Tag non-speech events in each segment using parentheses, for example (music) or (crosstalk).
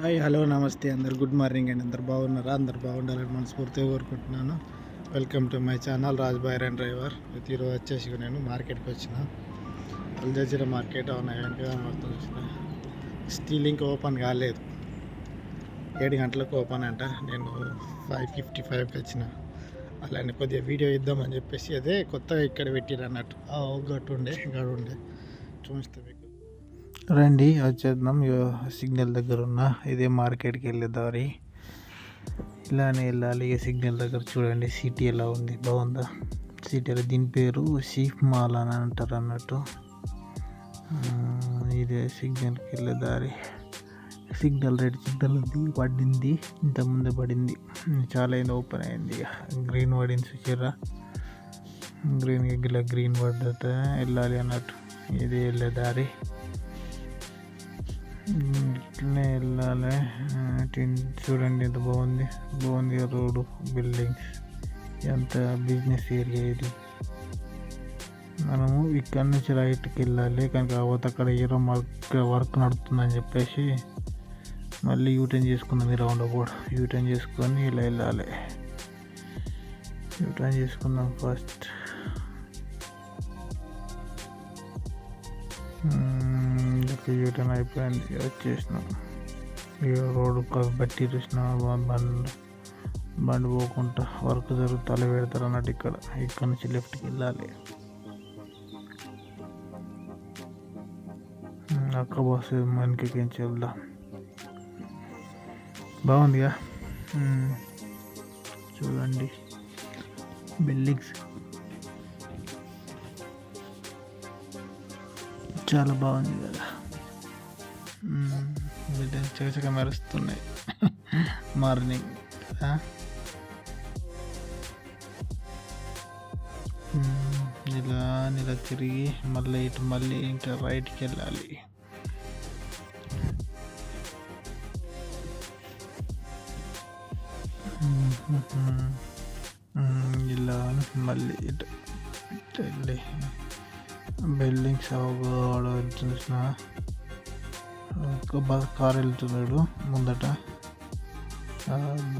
Hi hello నమస్తే. అందరు good morning అండి. అందరు బాగున్నారా? అందరు బాగుండాలని మనస్ఫూర్తిగా కోరుకుంటున్నాను. Welcome to my channel Raj and driver. ప్రతిరోజు ఈరోజు వచ్చేసి నేను మార్కెట్కి వచ్చిన. అల్జజీర మార్కెట్ అవునా వెనక కనబడుతుంది వచ్చిన స్టీల్ ఇంకా ఓపెన్ కాలేదు. ఏడు గంటలకు ఓపెన్ అంట. నేను ఫైవ్ ఫిఫ్టీ ఫైవ్కి వచ్చిన. అలానే కొద్దిగా వీడియో ఇద్దామని చెప్పేసి అదే కొత్తగా ఇక్కడ పెట్టిరు అన్నట్టు. గట్టు ఉండే గడు ఉండే. చూస్తే మీకు. రండి వచ్చేద్దాం. సిగ్నల్ దగ్గర ఉన్న ఇదే మార్కెట్కి వెళ్ళే దారి. ఇలానే వెళ్ళాలి ఇక సిగ్నల్ దగ్గర చూడండి సిటీ ఎలా ఉంది బాగుందా? సిటీ ఎలా దీని పేరు షీఫ్ మాల్ అని అంటారు అన్నట్టు. ఇదే సిగ్నల్కి వెళ్ళే దారి. సిగ్నల్ రెడ్ సిగ్నల్ ఉంది పడింది ఇంత ముందు పడింది. చాలా అయింది ఓపెన్ అయింది. ఇక గ్రీన్ పడింది చూసారా గ్రీన్ ఇలా గ్రీన్ పడ్డట వెళ్ళాలి అన్నట్టు. ఇది వెళ్ళే దారి. ఇట్లనే వెళ్ళాలి టిన్- చూడండి ఎంత బాగుంది. బాగుంది రోడ్డు బిల్డింగ్స్ ఎంత బిజినెస్ ఏరియా ఇది. మనము ఇక్కడ నుంచి రైట్కి వెళ్ళాలి కానీ కాకపోతే అక్కడ ఏదో వర్క్ వర్క్ నడుతుందని చెప్పేసి మళ్ళీ యూటర్న్ చేసుకుందాం ఈ రౌండ్ కూడా యూటర్న్ చేసుకొని ఇలా వెళ్ళాలి. యూటర్న్ చేసుకుందాం ఫస్ట్ ఇంకా యూటర్న్ అయిపోయింది వచ్చేసినాం ఇక రోడ్డు బట్టి చూసిన బండి బండి పోకుండా వర్క్ జరుగుతూ పెడతారు అన్నట్టు ఇక్కడ. ఇక్కడ నుంచి లెఫ్ట్కి వెళ్ళాలి. అక్క బస్ మనకి నుంచి వెళ్దాం బాగుందిగా చూడండి. బిల్డింగ్స్. చాలా బాగుంది కదా బిల్డింగ్ చకచక మెరుస్తున్నాయి. మార్నింగ్ ఇలా ఇలా తిరిగి మళ్ళీ ఇటు మళ్ళీ ఇంకా రైట్కి వెళ్ళాలి. ఇలా మళ్ళీ ఇటు వెళ్ళి. బిల్డింగ్స్ ఆడ చూసినా. కార్ వెళ్తున్నాడు ముందట.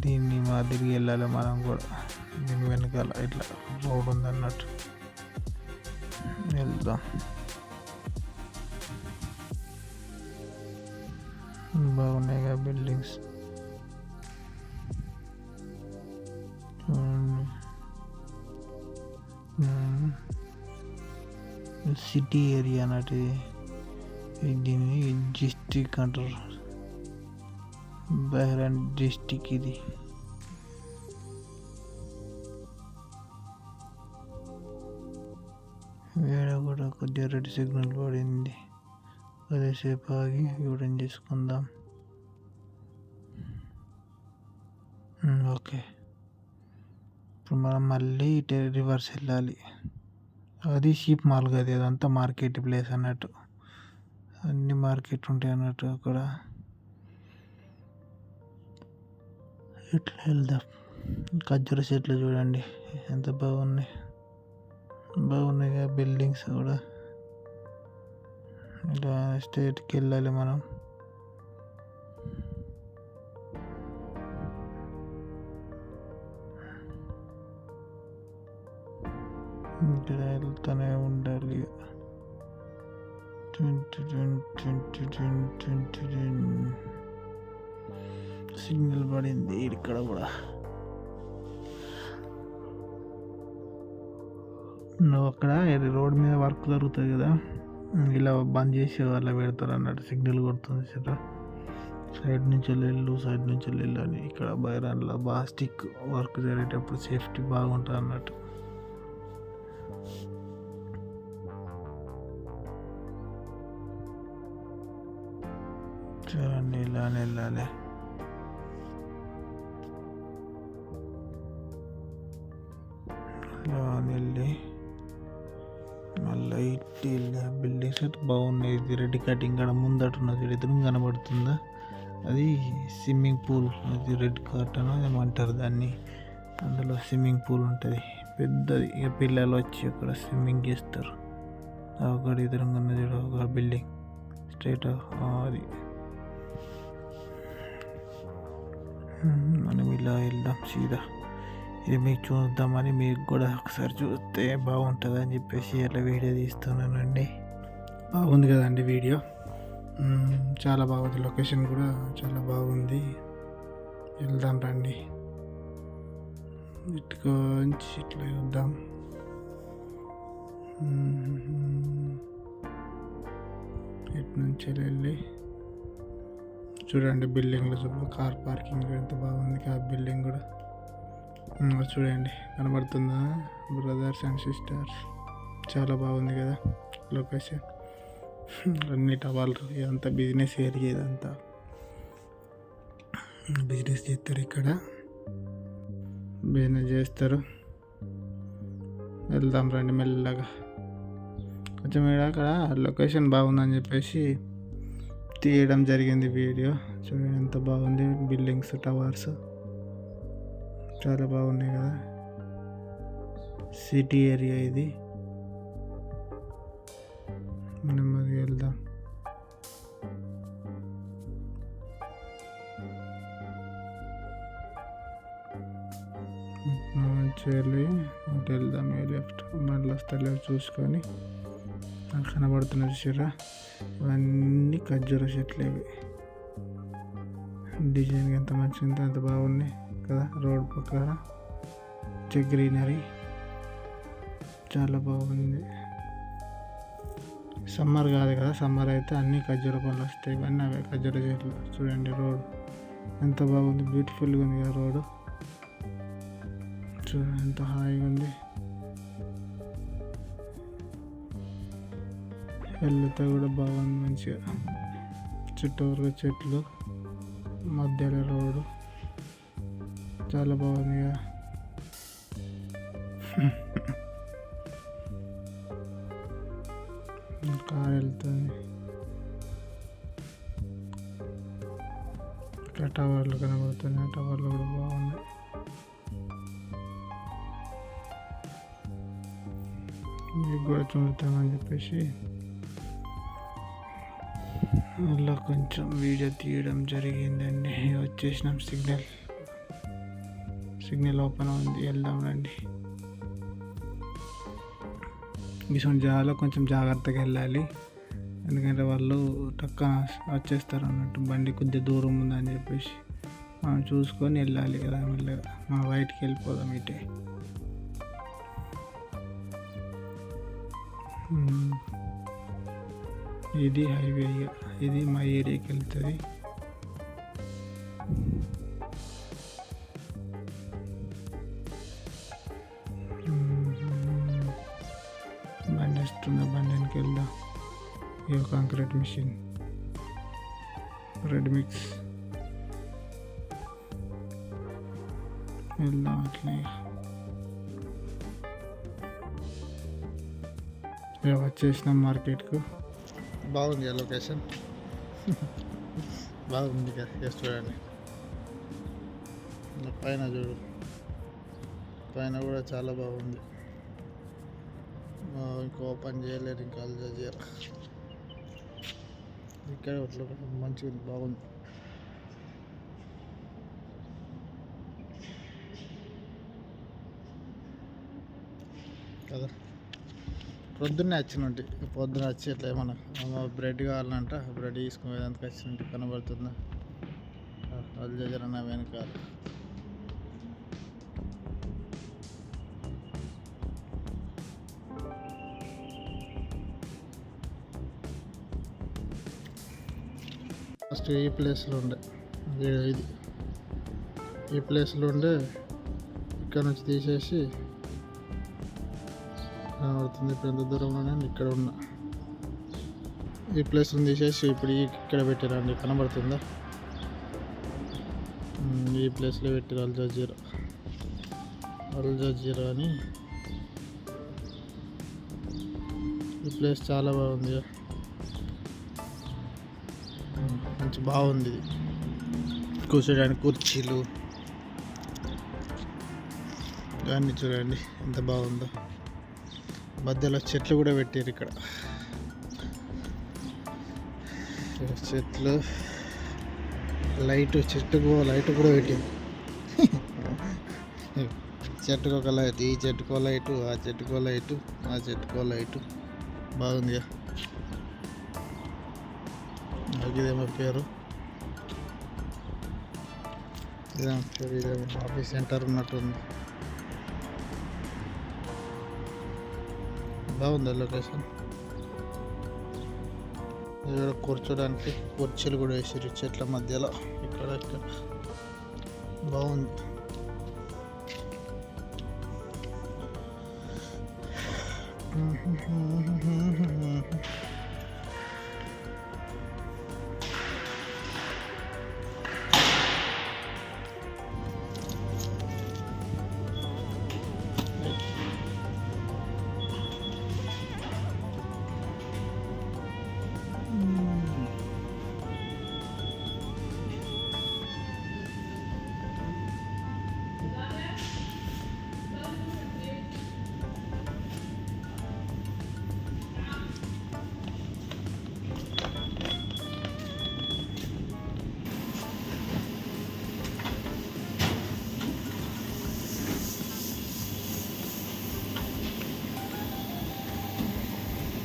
దీన్ని మా తిరిగి వెళ్ళాలి మనం కూడా. దీని వెనకాల ఇట్లా రోడ్ ఉంది అన్నట్టు వెళ్దాం. బాగున్నాయి కదా బిల్డింగ్స్. సిటీ ఏరియా అన్నట్టు దీన్ని డిస్టిక్ అంటారు. బహ్రాన్ డిస్టిక్ ఇది. వేడ కూడా కొద్దిగా రెడ్ సిగ్నల్ పడింది. కొద్దిసేపు ఆగి యూటర్న్ చేసుకుందాం. ఓకే. ఇప్పుడు మనం మళ్ళీ ఇటే రివర్స్ వెళ్ళాలి. అది షీప్ మాల్ కదా అదంతా మార్కెట్ ప్లేస్ అన్నట్టు. అన్ని మార్కెట్ ఉంటాయి అన్నట్టు అక్కడ. ఇట్లా వెళ్దాం ఖర్జూర చెట్లు చూడండి ఎంత బాగున్నాయి. బాగున్నాయి కదా బిల్డింగ్స్ కూడా. ఇలా స్టేట్కి వెళ్ళాలి మనం. ఇక్కడ వెళ్తూనే ఉండాలి. సిగ్నల్ పడింది ఇక్కడ కూడా నువ్వు అక్కడ రోడ్ మీద వర్క్ జరుగుతుంది కదా ఇలా బంద్ చేసి అలా పెడతారు అన్నట్టు సిగ్నల్ కొడుతుంది సరే సైడ్ నుంచి వెళ్ళు సైడ్ నుంచి వెళ్ళాలి ఇక్కడ బైరాన్లో బాగా స్టిక్ వర్క్ జరిగేటప్పుడు సేఫ్టీ బాగుంటుంది అన్నట్టు చూడండి ఇలానే వెళ్ళాలి వెళ్ళి మళ్ళీ ఇటు వెళ్ళి బిల్డింగ్స్ అయితే బాగున్నాయి. ఇది రెడ్ కటింగ్ కాడ ముందట ఉన్నది ఎదురు కనబడుతుందా? అది స్విమ్మింగ్ పూల్ అది రెడ్ కార్టన్ ఏమంటారు దాన్ని. అందులో స్విమ్మింగ్ పూల్ ఉంటుంది. పెద్దది. ఇక పిల్లలు వచ్చి అక్కడ స్విమ్మింగ్ చేస్తారు. ఒకటి ఎదురుగా ఉన్నది ఒక బిల్డింగ్ స్ట్రైట్ అది. మనం ఇలా వెళ్దాం సీదా ఇది మీకు చూద్దామని మీకు కూడా ఒకసారి చూస్తే బాగుంటుంది అని చెప్పేసి ఇలా వీడియో తీస్తున్నానండి. బాగుంది కదండి వీడియో. చాలా బాగుంది. లొకేషన్ కూడా చాలా బాగుంది. వెళ్దాం రండి. ఇటుకొంచి ఇట్లా చూద్దాం. ఇటు నుంచి వెళ్ళి చూడండి బిల్డింగ్లు చూడండి కార్ పార్కింగ్ ఎంత బాగుంది ఆ బిల్డింగ్ కూడా. చూడండి కనబడుతుందా? బ్రదర్స్ అండ్ సిస్టర్స్ చాలా బాగుంది కదా లొకేషన్ (laughs) అన్ని టవాలు ఇదంతా బిజినెస్ ఏరియా ఇదంతా బిజినెస్ చేస్తారు ఇక్కడ. బిజినెస్ చేస్తారు. వెళ్దాం రండి మెల్లగా. కొంచెం ఇక్కడ అక్కడ లొకేషన్ బాగుందని చెప్పేసి తీయడం జరిగింది వీడియో. చూడండి ఎంత బాగుంది. Buildings towers. చాలా బాగున్నాయి కదా. సిటీ ఏరియా ఇది. నెమ్మదిగా వెళ్దాం. వెళ్ళి అటు వెళ్దాం ఏ లెఫ్ట్. మళ్ళీ వస్తలేవు చూసుకొని. నాకు కనబడుతున్న చూసారా ఇవన్నీ ఖర్జూర చెట్లు ఇవి. డిజైన్ ఎంత మంచిగా అంత బాగున్నాయి కదా రోడ్ పక్కన గ్రీనరీ. చాలా బాగుంది. సమ్మర్ కాదు కదా సమ్మర్ అయితే అన్ని ఖర్జూర పళ్ళు వస్తాయి. ఇవన్నీ అవే ఖర్జూర చెట్లు. చూడండి రోడ్. ఎంత బాగుంది బ్యూటిఫుల్గా ఉంది కదా రోడ్. చూడండి ఎంత హాయిగా ఉంది. వెళ్తే కూడా బాగుంది మంచిగా. చుట్టూరుగా చెట్లు మధ్యలో రోడ్డు. చాలా బాగుంది కదా. (laughs) కార్ వెళ్తుంది. ఇక్కడ టవర్లు కనబడుతున్నాయి. టవర్లు కూడా బాగున్నాయి. మీకు కూడా చూద్దామని చెప్పేసి అలా కొంచెం వీడియో తీయడం జరిగిందండి. వచ్చేసినాం సిగ్నల్. సిగ్నల్ ఓపెన్ ఉంది. వెళ్దాం రండి. ఇటువంటి జాగాలో కొంచెం జాగ్రత్తగా వెళ్ళాలి. ఎందుకంటే వాళ్ళు టక్క వచ్చేస్తారు అన్నట్టు. బండి కొద్దిగా దూరం ఉందని చెప్పేసి మనం చూసుకొని వెళ్ళాలి కదా మెల్లగా. మా బయటికి వెళ్ళిపోదాం ఇటే. ఇది హైవే ఇది మా ఏరియాకి వెళ్తుంది. బండి వస్తుంది? బండి వెళ్దాం? ఇది కాంక్రీట్ మిషన్. Red mix. వెళ్దాం అట్లే ఇక వచ్చేసినాం మార్కెట్కు. బాగుంది లొకేషన్. (laughs) బాగుంది కదా చూడండి. పైన చూడు. పైన కూడా చాలా బాగుంది. ఇంకో ఇంకా ఓపెన్ చేయలేరు ఇంకా చేయాలి ఇక్కడ లొకేషన్ మంచిగా ఉంది బాగుంది. కదా. పొద్దున్నే వచ్చినట్టు పొద్దున వచ్చి ఇట్లా ఏమన్నా బ్రెడ్ కావాలంట బ్రెడ్ తీసుకునేదానికి వచ్చినట్టు కనబడుతుందా? అల్జజర నా వెనకాల. ఫస్ట్ ఈ ప్లేస్లో ఉండే. ఇది ఇది. ఈ ప్లేస్లో ఉండే ఇక్కడ నుంచి తీసేసి కనబడుతుంది ఇప్పుడు ఎంత దూరంలో నేను ఇక్కడ ఉన్నా. ఈ ప్లేస్ తీసేసి ఇప్పుడు ఇక్కడ పెట్టారండి. కనబడుతుందా? ఈ ప్లేస్లో పెట్టారు అల్ జజీరా. అల్ జజీరా అని. ఈ ప్లేస్ చాలా బాగుంది. మంచి బాగుంది ఇది. కూర్చోడానికి కుర్చీలు. దాన్ని చూడండి ఎంత బాగుందో. మధ్యలో చెట్లు కూడా పెట్టారు ఇక్కడ. చెట్లు. లైట్ చెట్టుకు లైట్ కూడా పెట్టారు చెట్టుకు ఒక లైట్ ఈ చెట్టుకో లైటు ఆ చెట్టుకో లైటు ఆ చెట్టుకో లైటు. బాగుందిగా. నాకు ఇదేమో పేరు. ఇదేమో పేరు ఇదేమో ఆఫీస్ సెంటర్ ఉన్నట్టుంది. బాగుంది లొకేషన్. ఇక్కడ కూర్చోడానికి కుర్చీలు కూడా వేసారు చెట్ల మధ్యలో. ఇక్కడ ఇక్కడ. బాగుంది.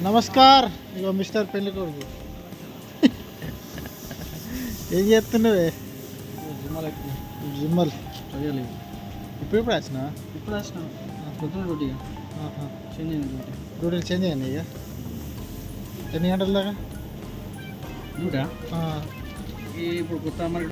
నమస్కార్. ఇగో మిస్టర్ పెళ్ళి కొడుకు. ఏం చేస్తున్నావే? జిమ్మల్ ఇప్పుడు ఇప్పుడు వచ్చిన ఇప్పుడు వచ్చిన. పొద్దున డ్యూటీ చెంది డ్యూటీ. డ్యూటీలు చేంజ్ అయ్యాయి ఇక? ఎన్ని గంటల దాకా? డ్యూటా ఇప్పుడు కొత్త మార్కెట్